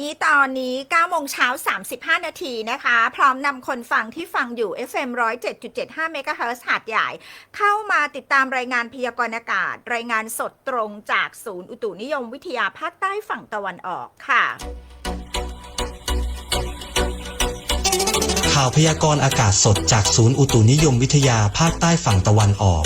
นี้ตอนนี้9โมงเช้า 35 นาทีนะคะ พร้อมนำคนฟังที่ฟังอยู่ FM 107.75เมกะเฮิรตซ์หาดใหญ่ เข้ามาติดตามรายงานพยากรณ์อากาศ รายงานสดตรงจากศูนย์อุตุนิยมวิทยาภาคใต้ฝั่งตะวันออกค่ะ ข่าวพยากรณ์อากาศสดจากศูนย์อุตุนิยมวิทยาภาคใต้ฝั่งตะวันออก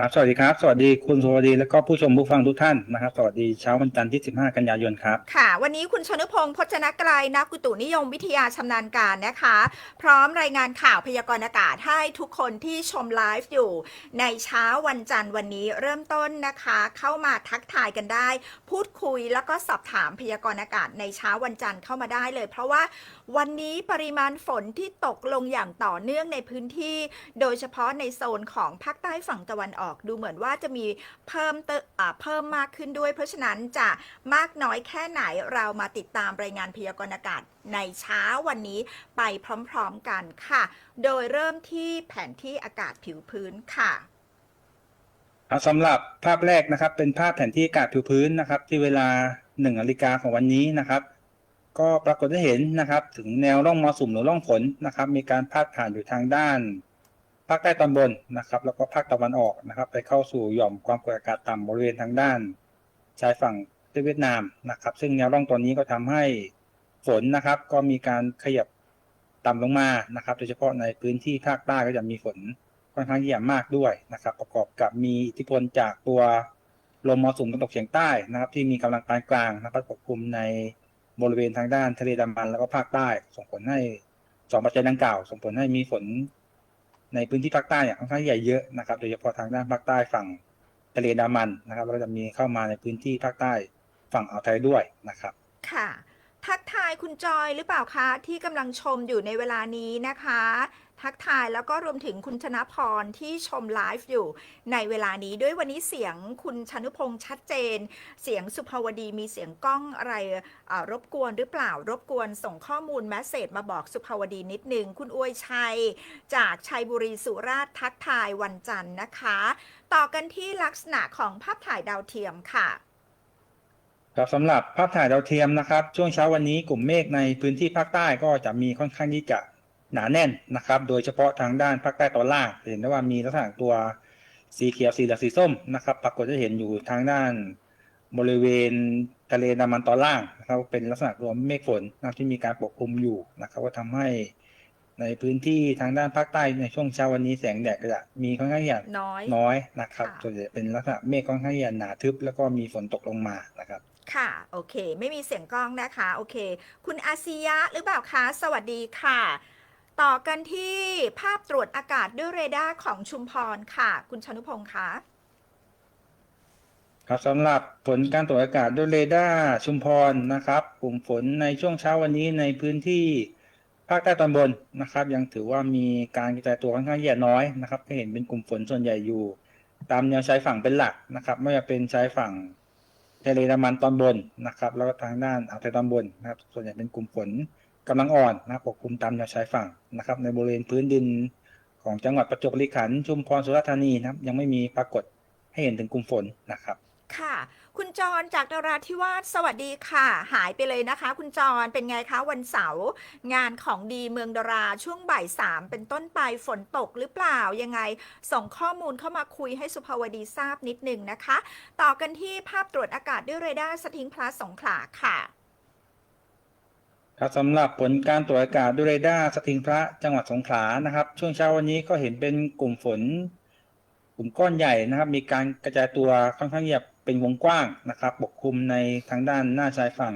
ครับสวัสดีครับ สวัสดีคุณสวัสดี แล้วก็ผู้ชมผู้ฟังทุกท่านนะครับ สวัสดีเช้าวันจันทร์ที่ 15 กันยายนครับ ค่ะ วันนี้คุณชนุพงศ์พจนกลายนักอุตุนิยมวิทยาชำนาญการนะคะ พร้อมรายงานข่าวพยากรณ์อากาศให้ทุกคนที่ชมไลฟ์อยู่ ในเช้าวันจันทร์วันนี้เริ่มต้นนะคะ เข้ามาทักทายกันได้ พูดคุยแล้วก็สอบถามพยากรณ์อากาศในเช้าวันจันทร์เข้ามาได้เลย เพราะว่า วันนี้ปริมาณฝนที่ตกลงอย่างต่อเนื่องในพื้นที่ โดยเฉพาะในโซนของภาคใต้ฝั่งตะวันออกดูเหมือนว่าจะมีเพิ่มเตอ่าเพิ่มมากขึ้นด้วย เพราะฉะนั้นจะมากน้อยแค่ไหนเรามาติดตามรายงานพยากรณ์อากาศในเช้าวันนี้ไปพร้อมๆกันค่ะ โดยเริ่มที่แผนที่อากาศผิวพื้นค่ะสำหรับภาพแรกนะครับเป็นภาพแผนที่อากาศผิวพื้นนะครับ ที่เวลา1นาฬิกาของวันนี้นะครับ ก็ปรากฏให้เห็นนะครับ ถึงแนวร่องมรสุมหรือร่องฝนนะครับ มีการพาดผ่านอยู่ทางด้านภาคใต้ตอนบนนะครับ แล้วก็ภาคตะวันออกนะครับ ไปเข้าสู่หย่อมความกดอากาศต่ำบริเวณทางด้านชายฝั่งเวียดนามนะครับ ซึ่งแนวร่องตัวนี้ก็ทำให้ฝนนะครับ ก็มีการขยับต่ำลงมานะครับ โดยเฉพาะในพื้นที่ภาคใต้ก็จะมีฝนค่อนข้างที่จะมากด้วยนะครับ ประกอบกับมีอิทธิพลจากตัวลมมรสุมตะวันตกเฉียงใต้นะครับ ที่มีกำลังปานกลางนะครับปกคลุมใน บริเวณทางด้านทะเลดำมันแล้วก็ภาคใต้ ส่งผลให้สองปัจจัยดังกล่าว ส่งผลให้มีฝนในพื้นที่ภาคใต้เนี่ยค่อนข้างใหญ่เยอะนะครับ โดยเฉพาะทางด้านภาคใต้ฝั่งทะเลดำมันนะครับแล้วก็จะมีเข้ามาในพื้นที่ภาคใต้ฝั่งอ่าวไทยด้วยนะครับ ค่ะทักทายคุณจอยหรือเปล่าคะ ที่กำลังชมอยู่ในเวลานี้นะคะ ทักทายแล้วก็รวมถึงคุณชนะพรที่ชมไลฟ์อยู่ในเวลานี้ด้วยวันนี้เสียงคุณชนุพงษ์ชัดเจน เสียงสุภาวดีมีเสียงกล้องอะไรรบกวนหรือเปล่ารบกวนส่งข้อมูลแมสเซจมาบอกสุภาวดีนิดนึง คุณอวยชัย จากชัยบุรีสุราษฎร์ทักทายวันจันทร์นะคะ ต่อกันที่ลักษณะของภาพถ่ายดาวเทียมค่ะครับสำหรับภาพถ่ายดาวเทียมนะครับ ช่วงเช้าวันนี้กลุ่มเมฆในพื้นที่ภาคใต้ก็จะมีค่อนข้างที่จะ หนาแน่นนะครับ โดยเฉพาะทางด้านภาคใต้ตอนล่างจะเห็นได้ว่ามีลักษณะตัวสีเขียวสีเหลืองสีส้มนะครับ ปรากฏจะเห็นอยู่ทางด้านบริเวณทะเลดามันตอนล่างนะครับเป็นลักษณะรวมเมฆฝนนะครับที่มีการปกคลุมอยู่นะครับ ก็ทำให้ในพื้นที่ทางด้านภาคใต้ในช่วงเช้าวันนี้แสงแดดก็จะมีค่อนข้างที่จะน้อยน้อยนะครับค่ะส่วนใหญ่เป็นลักษณะเมฆค่อนข้างที่จะหนาทึบ แล้วก็มีฝนตกลงมานะครับ ค่ะ โอเค ไม่มีเสียงกล้องนะคะ โอเค คุณอาซิยะหรือเปล่าคะสวัสดีค่ะ ต่อกันที่ภาพตรวจอากาศด้วยเรดาร์ของชุมพรค่ะ คุณชนุพงศ์คะครับสำหรับผลการตรวจอากาศด้วยเรดาร์ชุมพรนะครับ กลุ่มฝนในช่วงเช้าวันนี้ในพื้นที่ภาคใต้ตอนบนนะครับ ยังถือว่ามีการกระจายตัวค่อนข้างที่จะน้อยนะครับก็เห็นเป็นกลุ่มฝนส่วนใหญ่อยู่ ตามแนวชายฝั่งเป็นหลักนะครับ ไม่ว่าเป็นชายฝั่งทะเลดามันตอนบนนะครับ แล้วก็ทางด้านอ่าวไทยตอนบนนะครับ ส่วนใหญ่เป็นกลุ่มฝน กำลังอ่อนนะครับปกคลุมตามแนวชายฝั่งนะครับ ในบริเวณพื้นดินของจังหวัดประจวบคีรีขันธ์ชุมพรสุราษฎร์ธานีนะครับยังไม่มีปรากฏให้เห็นถึงกลุ่มฝนนะครับ ค่ะ คุณจรจากนราธิวาสสวัสดีค่ะ หายไปเลยนะคะ คุณจรเป็นไงคะวันเสาร์งานของดีเมืองดาราช่วงบ่ายสามเป็นต้นไปฝนตกหรือเปล่ายังไง ส่งข้อมูลเข้ามาคุยให้สุภาวดีทราบนิดนึงนะคะ ต่อกันที่ภาพตรวจอากาศด้วยเรดาร์สทิงพลัสสงขลาค่ะ ครับสำหรับผลการตรวจอากาศด้วยเรดาร์สถิงพระจังหวัดสงขลานะครับ ช่วงเช้าวันนี้ก็เห็นเป็นกลุ่มฝน กลุ่มก้อนใหญ่นะครับ มีการกระจายตัวค่อนข้างที่จะเป็นวงกว้างนะครับ ปกคลุมในทางด้านหน้าชายฝั่ง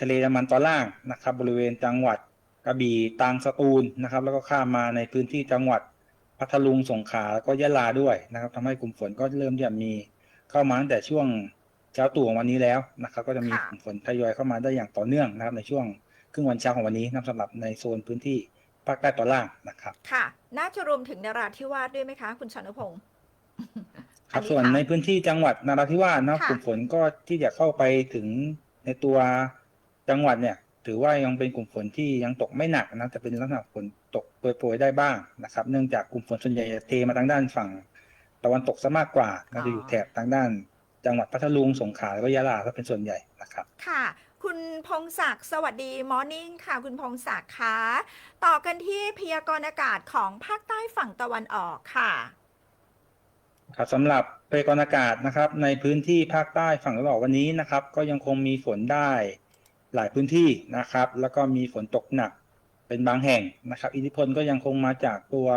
ทะเลดามันตอนล่างนะครับ บริเวณจังหวัดกระบี่ตังสตูลนะครับ แล้วก็ข้ามมาในพื้นที่จังหวัดพัทลุงสงขลาแล้วก็ยะลาด้วยนะครับทำให้กลุ่มฝนก็เริ่มจะมีเข้ามาตั้งแต่ช่วง เช้าตู่ของวันนี้แล้วนะครับ ก็จะมีค่ะกลุ่มฝนทยอยเข้ามาได้อย่างต่อเนื่องนะครับ ในช่วงครึ่งวันเช้าของวันนี้นะครับสำหรับในโซนพื้นที่ภาคใต้ตอนล่างนะครับ ค่ะ น่าจะรวมถึงนราธิวาสด้วยไหมคะ คุณชนุพงศ์ครับอัส่วนค่ะในพื้นที่จังหวัดนราธิวาสนะครับค่ะกลุ่มฝนก็ที่จะเข้าไปถึงในตัวจังหวัดเนี่ย ถือว่ายังเป็นกลุ่มฝนที่ยังตกไม่หนักนะแต่เป็นลักษณะฝนตกโปรยๆได้บ้างนะครับ เนื่องจากกลุ่มฝนส่วนใหญ่จะเทมาทางด้านฝั่งตะวันตกซะมากกว่าอ๋อก็จะอยู่แถบทางด้าน จังหวัดพัทลุงสงขลาแล้วก็ยะลาก็เป็นส่วนใหญ่นะครับ ค่ะ คุณพงศักดิ์สวัสดีมอร์นิ่งค่ะ คุณพงศักดิ์คะต่อกันที่พยากรณ์อากาศของภาคใต้ฝั่งตะวันออกค่ะ ครับสำหรับพยากรณ์อากาศนะครับ ในพื้นที่ภาคใต้ฝั่งตะวันออกวันนี้นะครับ ก็ยังคงมีฝนได้หลายพื้นที่นะครับ แล้วก็มีฝนตกหนักเป็นบางแห่งนะครับ อิทธิพลก็ยังคงมาจากตัว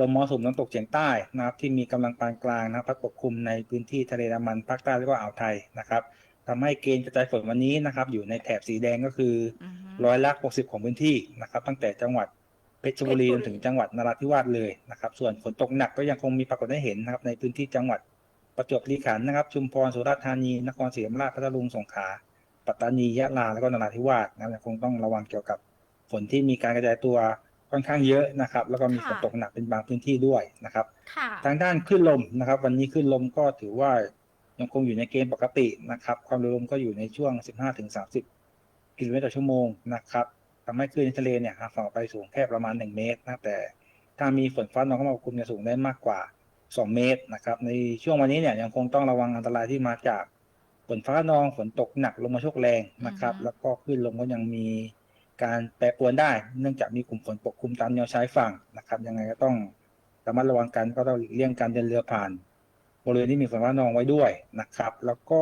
ลมมรสุมตะวันตกเฉียงใต้นะครับที่มีกำลังปานกลางนะครับพัดปกคลุมในพื้นที่ทะเลอันดามันภาคใต้แล้วก็อ่าวไทยนะครับทำให้เกณฑ์กระจายฝนวันนี้นะครับ อยู่ในแถบสีแดงก็คืออือฮึร้อยละ60ของพื้นที่นะครับ ตั้งแต่จังหวัดเพชรบุรีเพจชรบุรีนถึงจังหวัดนราธิวาสเลยนะครับ ส่วนฝนตกหนักก็ยังคงมีปรากฏให้เห็นนะครับ ในพื้นที่จังหวัดประจวบคีรีขันธ์นะครับ ชุมพรสุราษฎร์ธานี นครศรีธรรมราชพัทลุงสงขลาปัตตานียะลาแล้วก็นราธิวาสนะครับยังคงต้องระวังเกี่ยวกับฝนที่มีการกระจายตัว ค่อนข้างเยอะนะครับ แล้วก็มีฝนตกหนักเป็นบางพื้นที่ด้วยนะครับค่ะทางด้านคลื่นลมนะครับ วันนี้คลื่นลมก็ถือว่ายังคงอยู่ในเกณฑ์ปกตินะครับ ความเร็วลมก็อยู่ในช่วง 15-30 กิโลเมตรต่อชั่วโมงนะครับทำให้คลื่นในทะเลเนี่ยห่างฝั่งออกไปสูงแค่ประมาณ 1 เมตรนะครับแต่ถ้ามีฝนฟ้าน้องเข้ามาปกคลุมจะสูงได้มากกว่า 2 เมตรนะครับ ในช่วงวันนี้เนี่ยยังคงต้องระวังอันตรายที่มาจากฝนฟ้าขนองฝนตกหนักลมมาโชกแรงนะครับอือฮึแล้วก็คลื่นลมก็ยังมี การแปรปรวนได้ เนื่องจากมีกลุ่มฝนปกคลุมตามแนวชายฝั่งนะครับ ยังไงก็ต้องระมัดระวังกันก็ต้องเลี่ยงการเดินเรือผ่านบริเวณที่มีฝนฟ้าขนองไว้ด้วยนะครับ แล้วก็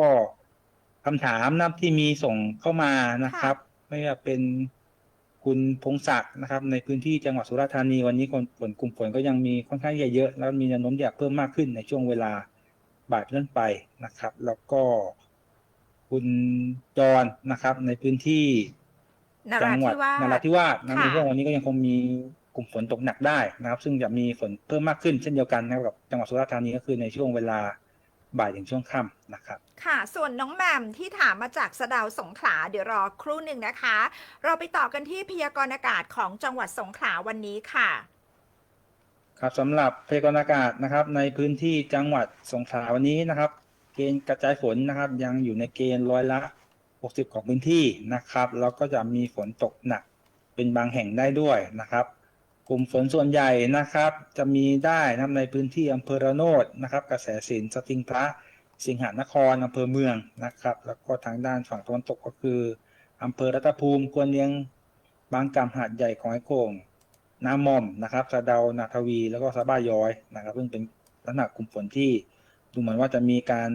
คำถามนะที่มีส่งเข้ามานะครับ ไม่ว่าเป็นคุณพงศักดิ์นะครับ ในพื้นที่จังหวัดสุราษฎร์ธานีวันนี้คนฝนกลุ่มฝนก็ยังมีค่อนข้างเยอะแล้วมีแนวโน้มที่จะเพิ่มมากขึ้นในช่วงเวลาบ่ายเป็นต้นไปนะครับ แล้วก็คุณจรนะครับ ในพื้นที่ จัราหวัธิวาสนราธิวาสนะค่ะในช่วงวันนี้ก็ยังคงมีกลุ่มฝนตกหนักได้นะครับ ซึ่งจะมีฝนเพิ่มมากขึ้นเช่นเดียวกันนะครับกับจังหวัดสุราษฎร์ธานีก็คือในช่วงเวลาบ่ายถึงช่วงค่ำนะครับ ค่ะ ส่วนน้องแหม่มที่ถามมาจากสะเดาวสงขลาเดี๋ยวรอครู่หนึ่งนะคะ เราไปต่อกันที่พยากรณ์อากาศของจังหวัดสงขลาวันนี้ค่ะ ครับสำหรับพยากรณ์อากาศนะครับ ในพื้นที่จังหวัดสงขลาวันนี้นะครับ เกณฑ์กระจายฝนนะครับ ยังอยู่ในเกณฑ์ร้อยละ 60 ของพื้นที่นะครับ แล้วก็จะมีฝนตกหนักเป็นบางแห่งได้ด้วยนะครับ กลุ่มฝนส่วนใหญ่นะครับ จะมีได้นะในพื้นที่อำเภอระโนดนะครับ กระแสสินสติงพระสิงหานครอำเภอเมืองนะครับ แล้วก็ทางด้านฝั่งตะวันตกก็คืออำเภอรัตภูมิกวนเลียงบางกำหาดใหญ่ของไอ้โข่งน้ำมอมนะครับสะเดานาทวีแล้วก็สะบ้าย้อยนะครับ ซึ่งเป็นลักษณะกลุ่มฝนที่ดูเหมือนว่าจะมีการ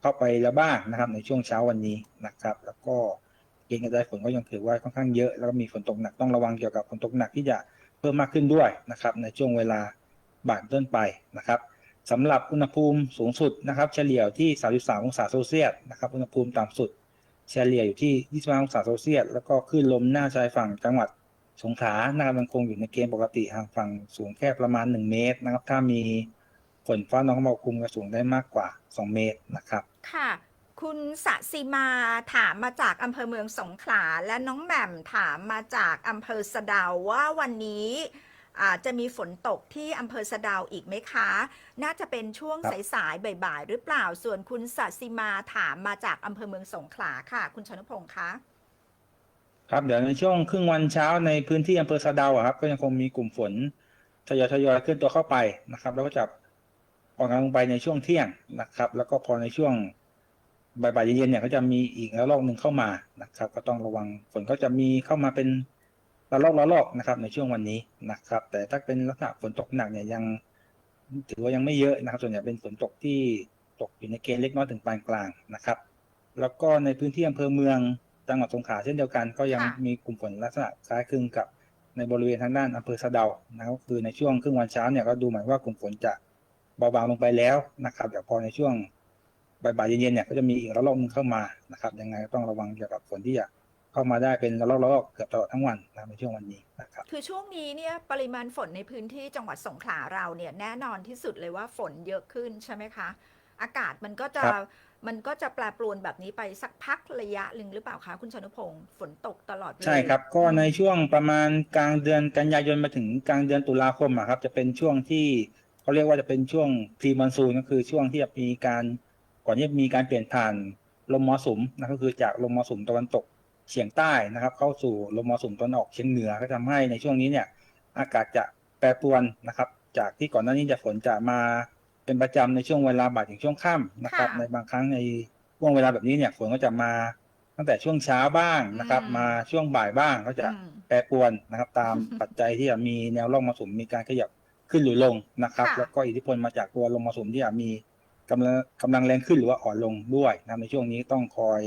เข้าไปแล้วบ้างนะครับ ในช่วงเช้าวันนี้นะครับ แล้วก็เกณฑ์กระจายฝนก็ยังถือว่าค่อนข้างเยอะแล้วก็มีฝนตกหนักต้องระวังเกี่ยวกับฝนตกหนักที่จะเพิ่มมากขึ้นด้วยนะครับ ในช่วงเวลาบ่ายต้นไปนะครับสำหรับอุณหภูมิสูงสุดนะครับ เฉลี่ยที่ 33 องศาเซลเซียสนะครับ อุณหภูมิต่ำสุด เฉลี่ยอยู่ที่ 25 องศาเซลเซียสแล้วก็คลื่นลมหน้าชายฝั่งจังหวัดสงขลานะครับยังคงอยู่ในเกณฑ์ปกติห่างฝั่งสูงแค่ประมาณ 1 เมตรนะครับ ถ้ามี ฝนฟ้าน้องเข้ามาปกคลุมก็สูงได้มากกว่า 2 เมตรนะครับ ค่ะ คุณสะสีมาถามมาจากอำเภอเมืองสงขลา และน้องแหม่มถามมาจากอำเภอสะเดาวว่าวันนี้อาจจะมีฝนตกที่อำเภอสะเดาวอีกไหมคะ น่าจะเป็นช่วงครับ สายๆบ่ายๆหรือเปล่า ส่วนคุณสะสีมาถามมาจากอำเภอเมืองสงขลาค่ะ คุณชนุพงศ์คะ ครับเดี๋ยวในช่วงครึ่งวันเช้าในพื้นที่อำเภอสะเดาอะครับ ก็ยังคงมีกลุ่มฝนทยอยทยอยๆเคลื่อนตัวเข้าไปนะครับ แล้วก็จะ อ่อนกำลังลงไปในช่วงเที่ยงนะครับ แล้วก็พอในช่วงบ่ายๆเย็นๆเนี่ยก็จะมีอีกระลอกหนึ่งเข้ามานะครับ ก็ต้องระวังฝนก็จะมีเข้ามาเป็นระลอกระลอกนะครับ ในช่วงวันนี้นะครับ แต่ถ้าเป็นลักษณะฝนตกหนักเนี่ยยังถือว่ายังไม่เยอะนะครับ ส่วนใหญ่เป็นฝนตกที่ตกอยู่ในเกณฑ์เล็กน้อยถึงปานกลางนะครับ แล้วก็ในพื้นที่อำเภอเมืองจังหวัดสงขลาเช่นเดียวกัน ก็ยังค่ะมีกลุ่มฝนลักษณะคล้ายคลึงกับในบริเวณทางด้านอำเภอสะเดานะครับคือในช่วงครึ่งวันเช้าเนี่ยก็ดูเหมือนว่ากลุ่มฝนจะ เบาบางลงไปแล้วนะครับแต่พอในช่วงบ่ายๆเย็นๆเนี่ยก็จะมีอีกระลอกหนึงเข้ามานะครับยังไงก็ต้องระวังเกี่ยวกับฝนที่จะเข้ามาได้เป็นระลอกระลอกเกือบตลอดทั้งวันนะครับในช่วงวันนี้นะครับคือช่วงนี้เนี่ยปริมาณฝนในพื้นที่จังหวัดสงขลาเราเนี่ยแน่นอนที่สุดเลยว่าฝนเยอะขึ้นใช่ไหมคะ อากาศมันก็จะครับมันก็จะแปรปรวนแบบนี้ไปสักพักระยะหนึ่งหรือเปล่าคะคุณชนุพงศ์ฝนตกตลอดเลยใช่ครับ ก็ในช่วงประมาณกลางเดือนกันยายนมาถึงกลางเดือนตุลาคมอะครับจะเป็นช่วงที่ เขาเรียกว่าจะเป็นช่วงพรีมอนซูนก็คือช่วงที่จะมีการก่อนที่จะมีการเปลี่ยนผ่านลมมรสุมนะก็คือจากลมมรสุมตะวันตกเฉียงใต้นะครับ เข้าสู่ลมมรสุมตะวันออกเฉียงเหนือก็ทำให้ในช่วงนี้เนี่ยอากาศจะแปรปรวนนะครับ จากที่ก่อนหน้านี้จะฝนจะมาเเป็นประจำในช่วงเวลาบ่ายถึงช่วงค่ำนะครับค่ะในบางครั้งในช่วงเวลาแบบนี้เนี่ยฝนก็จะมาตั้งแต่ช่วงเช้าบ้างนะครับอืมมาช่วงบ่ายบ้างก็จะอืมแปรปรวนนะครับ ตามปัจจัยที่จะมีแนวร่องมรสุมมีการขยับ ขึ้นหรือลงนะครับ ค่ะ แล้วก็อิทธิพลมาจากตัวลมมรสุมที่จะมีกำลังกำลังแรงขึ้นหรือว่าอ่อนลงด้วยนะครับในช่วงนี้ต้องคอย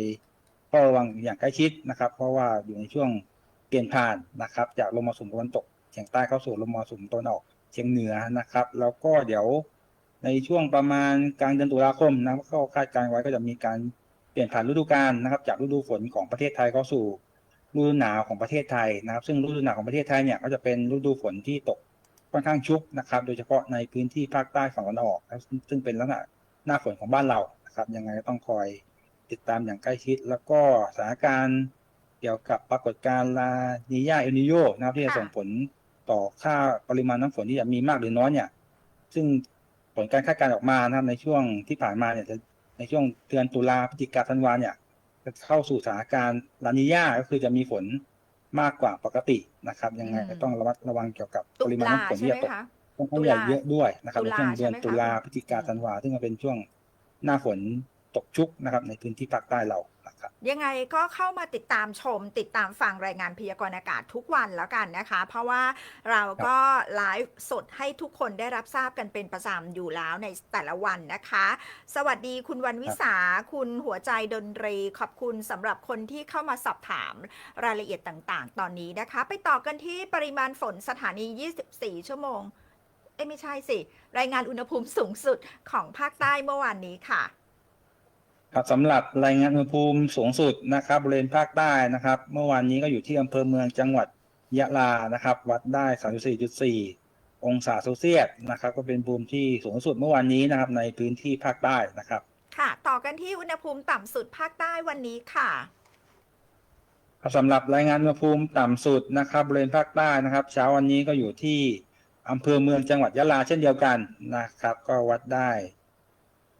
เฝ้าระวังอย่างใกล้ชิดนะครับ เพราะว่าอยู่ในช่วงเปลี่ยนผ่านนะครับ จากลมมรสุมตะวันตกเฉียงใต้เข้าสู่ลมมรสุมตะวันออกเฉียงเหนือนะครับ แล้วก็เดี๋ยวในช่วงประมาณกลางเดือนตุลาคมนะครับก็คาดการณ์ไว้ก็จะมีการเปลี่ยนผ่านฤดูกาลนะครับ จากฤดูฝนของประเทศไทยเข้าสู่ ฤดูหนาวของประเทศไทยนะครับ ซึ่งฤดูหนาวของประเทศไทยเนี่ยก็จะเป็นฤดูฝนที่ตก ค่อนข้างชุกนะครับ โดยเฉพาะในพื้นที่ภาคใต้ฝั่งตะวันออกนะครับซึ่งซึ่งเป็นลักษณะหน้าฝนของบ้านเรานะครับ ยังไงก็ต้องคอยติดตามอย่างใกล้ชิด แล้วก็สถานการณ์เกี่ยวกับปรากฏการณ์ลานีญาเอลนิโยนะครับที่จะค่ะส่งผลต่อค่าปริมาณน้ำฝนที่จะมีมากหรือน้อยเนี่ย ซึ่งผลการคาดการณ์ออกมานะครับ ในช่วงที่ผ่านมาเนี่ยจะในช่วงเดือนตุลาพฤศจิกาธันวาเนี่ยจะเข้าสู่สถานการณ์ลานิญาก็คือจะมีฝน มากกว่าปกตินะครับ ยังไงอืมก็ต้องระมัดระวังเกี่ยวกับตุปริมาณลาน้ำฝนใช่ที่ไหมจะตกคะค่อนข้างใหญ่ตุลาเยอะด้วยนะครับตุในลาช่วงเดือนใช่ไหมคะตุลาพฤศจิกาธันวาซึ่งเป็นช่วงหน้าฝนตกชุกนะครับ ในพื้นที่ภาคใต้เรานะ ครับ ยังไงก็เข้ามาติดตามชม ติดตามฟังรายงานพยากรณ์อากาศทุกวันแล้วกันนะคะ เพราะว่าเราก็ไลฟ์สดให้ทุกคนได้รับทราบกันเป็นประจำอยู่แล้วในแต่ละวันนะคะ สวัสดีคุณวันวิสาคุณหัวใจดนตรี ขอบคุณสำหรับคนที่เข้ามาสอบถามรายละเอียดต่างๆ ตอนนี้นะคะ ไปต่อกันที่ปริมาณฝนสถานี 24 ชั่วโมง เอ้ยไม่ใช่สิ รายงานอุณหภูมิสูงสุดของภาคใต้เมื่อวานนี้ค่ะ ครับสำหรับรายงานอุณหภูมิสูงสุดนะครับบริเวณภาคใต้นะครับ เมื่อวานนี้ก็อยู่ที่อำเภอเมืองจังหวัดยะลานะครับ วัดได้ 34.4 องศาเซลเซียสนะครับ ก็เป็นภูมิที่สูงสุดเมื่อวานนี้นะครับ ในพื้นที่ภาคใต้นะครับ ค่ะ ต่อกันที่อุณหภูมิต่ำสุดภาคใต้วันนี้ค่ะครับสำหรับรายงานอุณหภูมิต่ำสุดนะครับบริเวณภาคใต้นะครับ เช้าวันนี้ก็อยู่ที่อำเภอเมืองจังหวัดยะลาเช่นเดียวกันนะครับ ก็วัดได้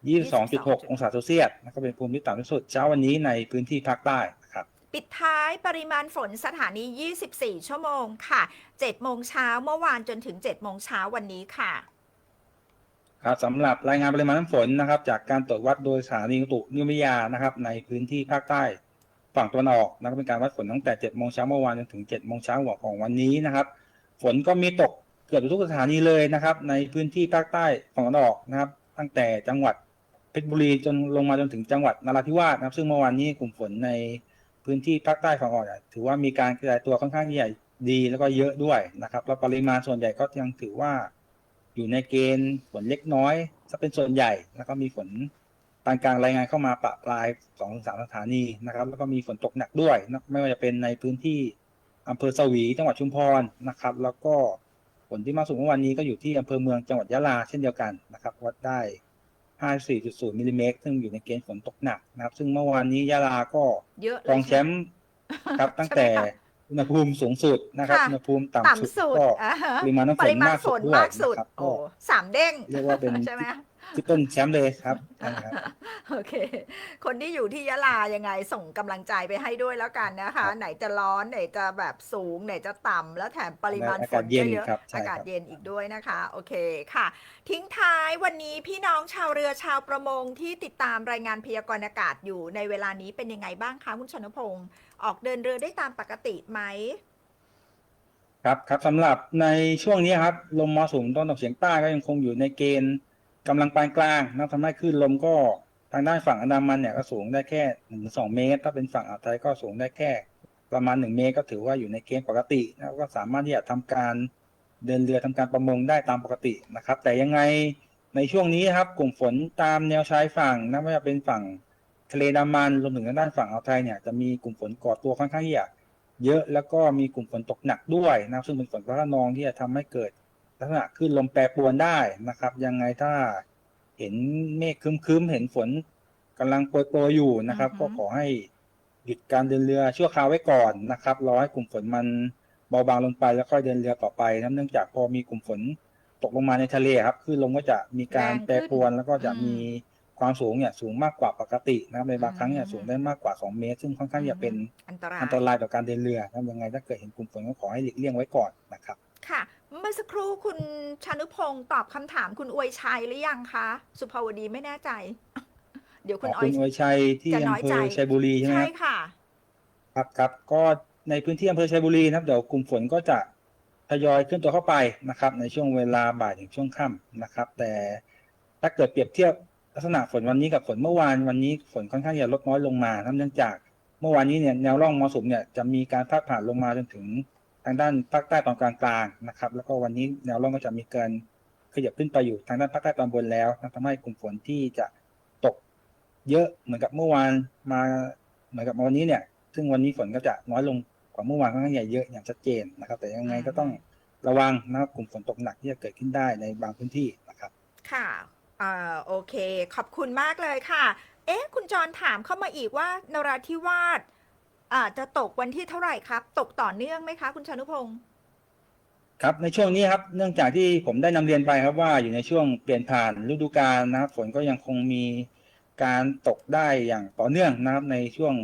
22.6 องศาเซลเซียสนะครับเป็นภูมิที่ต่ำที่สุดเช้าวันนี้ในพื้นที่ภาคใต้นะครับปิดท้ายปริมาณฝนสถานี 24 ชั่วโมงค่ะ 7 โมงเช้าเมื่อวานจนถึง 7 โมงเช้าวันนี้ค่ะครับสำหรับรายงานปริมาณน้ำฝนนะครับ จากการตรวจวัดโดยสถานีอุตุนิยมวิทยานะครับ ในพื้นที่ภาคใต้ฝั่งตะวันออกนะครับเป็นการวัดฝนตั้งแต่ 7 โมงเช้าเมื่อวานจนถึง 7 โมงเช้าของวันนี้นะครับ ฝนก็มีตกเกือบทุกสถานีเลยนะครับ ในพื้นที่ภาคใต้ฝั่งตะวันออกนะครับ ตั้งแต่จังหวัด เพชรบุรีจนลงมาจนถึงจังหวัดนราธิวาสนะครับ ซึ่งเมื่อวานนี้กลุ่มฝนในพื้นที่ภาคใต้ฝั่งตะวันอนถือว่ามีการกระจายตัวค่อนข้างใหญ่ดีแล้วก็เยอะด้วยนะครับแล้วปริมาณส่วนใหญ่ก็ยังถือว่า อยู่ในเกณฑ์ฝนเล็กน้อยจะเป็นส่วนใหญ่แล้วก็มีฝนปานกลางรายงานเข้ามาปะปลายสองถึงสามสถานีนะครับ แล้วก็มีฝนตกหนักด้วยนะไม่ว่าจะเป็นในพื้นที่อำเภอสวีจังหวัดชุมพรนะครับ แล้วก็ฝนที่มากสุดเมื่อวานนี้ก็อยู่ที่อำเภอเมืองจังหวัดยะลาเช่นเดียวกันนะครับวัดได้ 54.0มิลลิเมตรซึ่งอยู่ในเกณฑ์ฝนตกหนักนะครับ ซึ่งเมื่อวานนี้ยะลาก็เยอะรองแชมป์ครับตั้งแต่ใช่ไหมคะอุณหภูมิสูงสุดนะครับค่ะอุณหภูมิต่ำสุดต่ำสุดก็อ่าฮะปริมาณน้ำฝปนริมาณมากฝสุดนด้วยมากสุดนะครับโอ้ก็สามเด้งเรียกว่าเป็นใช่ไหม ที่ต้นแชมป์เลยครับใช่ครับ โอเค คนที่อยู่ที่ยะลายังไงส่งกำลังใจไปให้ด้วยแล้วกันนะคะครับไหนจะร้อนไหนจะแบบสูงไหนจะต่ำแล้วแถมปริมาณอาฝกาศนเย็นเยอะครับๆใช่อากาศครับเย็นอีกด้วยนะคะ โอเคค่ะ ทิ้งท้ายวันนี้พี่น้องชาวเรือชาวประมงที่ติดตามรายงานพยากรณ์อากาศอยู่ในเวลานี้เป็นยังไงบ้างคะคุณชนพงศ์ออกเดินเรือได้ตามปกติไหม ครับครับสำหรับในช่วงนี้ครับลมมรสุมตะวันตกเฉียงใต้ก็ยังคงอยู่ในเกณฑ์ กำลังปานกลางนับทำให้คลื่นลมก็ทางด้านฝั่งอันดามันเนี่ยก็สูงได้แค่หนึ่งสองเมตร ถ้าเป็นฝั่งอ่าวไทยก็สูงได้แค่ ประมาณหนึ่งเมตรก็ถือว่าอยู่ในเกณฑ์ปกตินะก็สามารถที่จะทำการเดินเรือทำการประมงได้ตามปกตินะครับ แต่ยังไงในช่วงนี้ครับ กลุ่มฝนตามแนวชายฝั่งนะไม่ว่าเป็นฝั่งทะเลดามันรวมถึงทางด้านฝั่งอ่าวไทยเนี่ยจะมีกลุ่มฝนก่อตัวค่อนข้างที่จะเยอะแล้วก็มีกลุ่มฝนตกหนักด้วยนะซึ่งเป็นฝนฟ้าคะนองที่จะทำให้เกิด ลักษณะคลื่นลมแปรปรวนได้นะครับ ยังไงถ้าเห็นเมฆครึ้มๆ เห็นฝนกำลังโปรยๆอยู่นะครับอือฮึก็ขอให้หยุดการเดินเรือชั่วคราวไว้ก่อนนะครับรอให้กลุ่มฝนมันเบาบางลงไปแล้วค่อยเดินเรือต่อไปนะเนื่องจากพอมีกลุ่มฝนตกลงมาในทะเลครับคลื่นลมก็จะมีการแรงขึ้นแปรปรวนแล้วก็จะอืมมีความสูงเนี่ยสูงมากกว่าปกตินะครับในบางอืมครั้งเนี่ยสูงได้มากกว่า 2 เมตร ซึ่งค่อนข้างจะเป็นอันตรายอันตรายต่อการเดินเรือนะครับยังไงถ้าเกิดเห็นกลุ่มฝนก็ขอให้หลีกเลี่ยงไว้ก่อนนะครับ ค่ะ เมื่อสักครู่คุณชานุพงศ์ตอบคำถามคุณอวยชัยหรือยังคะ สุภาวดีไม่แน่ใจ เดี๋ยวขคุณอบออคุยณอวยชัยที่จะน้อำอยเภใจอชัยบุรีใช่ไหมใช่ครับค่ะ ครับครับก็ในพื้นที่อำเภอชัยบุรีนะครับเดี๋ยวกลุ่มฝนก็จะทยอยเคลื่อนตัวเข้าไปนะครับ ในช่วงเวลาบ่ายถึงช่วงค่ำนะครับ แต่ถ้าเกิดเปรียบเทียบลักษณะฝนวันนี้กับฝนเมื่อวานวันนี้ฝนค่อนข้างจะลดน้อยลงมานะครับเนื่องจากเมื่อวานนี้เนี่ยแนวร่องมรสุมเนี่ยจะมีการพาดผ่านลงมาจนถึง ทางด้านภาคใต้ตอนกลางๆนะครับ แล้วก็วันนี้แนวร่องก็จะมีการขยับขึ้นไปอยู่ทางด้านภาคใต้ตอนบนแล้วทำให้กลุ่มฝนที่จะตกเยอะเหมือนกับเมื่อวานมาเหมือนกับวันนี้เนี่ย ซึ่งวันนี้ฝนก็จะน้อยลงกว่าเมื่อวานค่อนข้างใหญ่เยอะอย่างชัดเจนนะครับ แต่ยังไงก็ต้องระวังนะครับกลุ่มฝนตกหนักที่จะเกิดขึ้นได้ในบางพื้นที่นะครับ ค่ะอ่าโอเค ขอบคุณมากเลยค่ะ เอ๊ะ คุณจรถามเข้ามาอีกว่านราธิวาส อ่าจะตกวันที่เท่าไหร่ครับ ตกต่อเนื่องไหมคะ คุณชานุพงศ์ครับในช่วงนี้ครับเนื่องจากที่ผมได้นำเรียนไปครับว่าอยู่ในช่วงเปลี่ยนผ่านฤดูกาลนะครับฝนก็ยังคงมีการตกได้อย่างต่อเนื่องนะครับในช่วง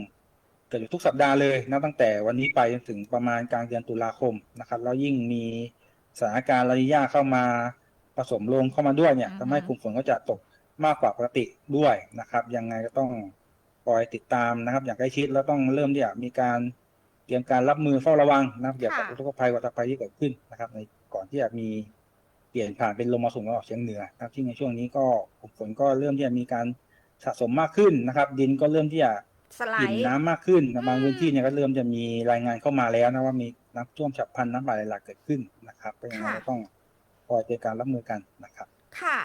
เกิดอยู่ทุกสัปดาห์เลยนะตั้งแต่วันนี้ไปจนถึงประมาณกลางเดือนตุลาคมนะครับแล้วยิ่งมีสถานการณ์ลานิญาเข้ามาผสมลงเข้ามาด้วยเนี่ยทำให้กลุ่มฝนก็จะตกมากกว่าปกติด้วยนะครับ ยังไงก็ต้อง อยติดตามนะครับ อย่างใกล้ชิดแล้วต้องเริ่มที่จะมีการเตรียมการรับมือเฝ้าระวังนะครับเกี่ยวกับค่ะอุทกภัยวัตภัยที่เกิดขึ้นนะครับ ในก่อนที่จะมีเปลี่ยนผ่านเป็นลมมรสุมตะวันออกเฉียงเหนือนะครับที่ในช่วงนี้ก็กลุ่มฝนก็เริ่มที่จะมีการสะสมมากขึ้นนะครับ ดินก็เริ่มที่จะสไลอิ่มด์น้ำมากขึ้นนะบางอืมพื้นที่เนี่ยก็เริ่มจะมีรายงานเข้ามาแล้วนะว่ามีน้ำท่วมฉับพลันน้ำป่าไหลหลากเกิดขึ้นนะครับก็ยังไงก็ต้องคอยเตรียมการรับมือกันนะครับ ค่ะ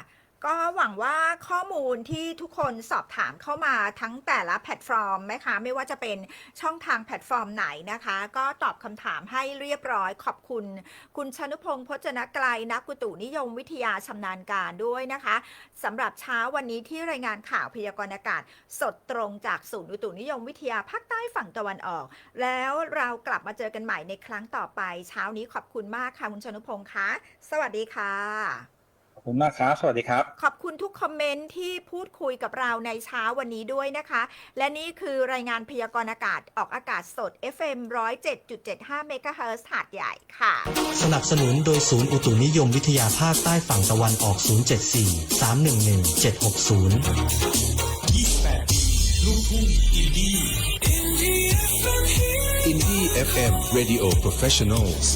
ก็หวังว่าข้อมูลที่ทุกคนสอบถามเข้ามาทั้งแต่ละแพลตฟอร์มนะคะ ไม่ว่าจะเป็นช่องทางแพลตฟอร์มไหนนะคะ ก็ตอบคำถามให้เรียบร้อยขอบคุณ คุณชนุพงศ์พจนไกลนักอุตุนิยมวิทยาชำนาญการด้วยนะคะสำหรับเช้าวันนี้ที่รายงานข่าวพยากรณ์อากาศ สดตรงจากศูนย์อุตุนิยมวิทยาภาคใต้ฝั่งตะวันออก แล้วเรากลับมาเจอกันใหม่ในครั้งต่อไป เช้านี้ขอบคุณมากค่ะคุณชนุพงศ์คะสวัสดีค่ะ คุณมากครับ สวัสดีครับ ขอบคุณทุกคอมเมนต์ที่พูดคุยกับเราในเช้าวันนี้ด้วยนะคะ และนี่คือรายงานพยากรณ์อากาศออกอากาศสด FM 107.75 MHz หาดใหญ่ค่ะ สนับสนุนโดยศูนย์อุตุนิยมวิทยาภาคใต้ฝั่งตะวันออก 074 311 760 Indie FM Radio Professionals